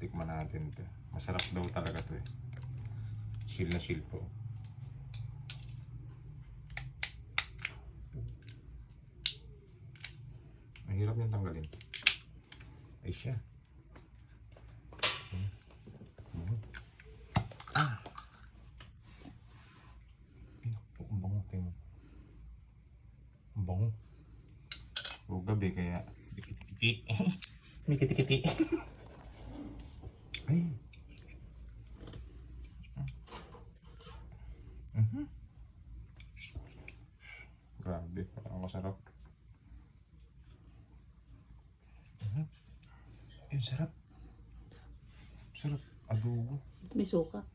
Tikman natin to. Masarap daw talaga to eh. Chill na chill po. Ang hirap niyang tanggalin. Ay siya. Hmm. Mhm. Ah! Ay, naku, ang bango tayo. Ang bango. O gabi kaya may kiti-kiti. may kiti-kiti. Ay. Mhm. Grabe, parang masarap. Mhm. Ayun, sarap. Sarap. Adobo. May suka.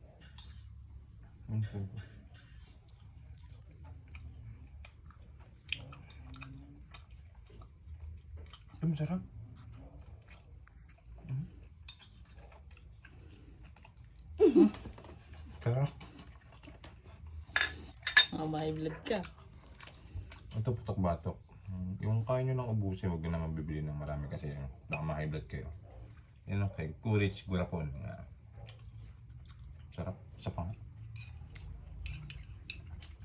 Ang sarap. Ay, masarap. Mhm. Sarap. Mga may blood ka. Ito putok-batok. Mm, Yung kaya nyo lang ubusin, huwag nyo naman bibili ng marami kasi baka ma-high blood kayo. Yan lang kay Courage Gurapon. Sarap. Isa pa nga.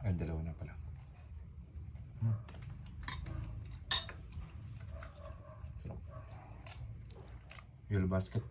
Ay, dalawa na pala. Hmm. Yellow basket.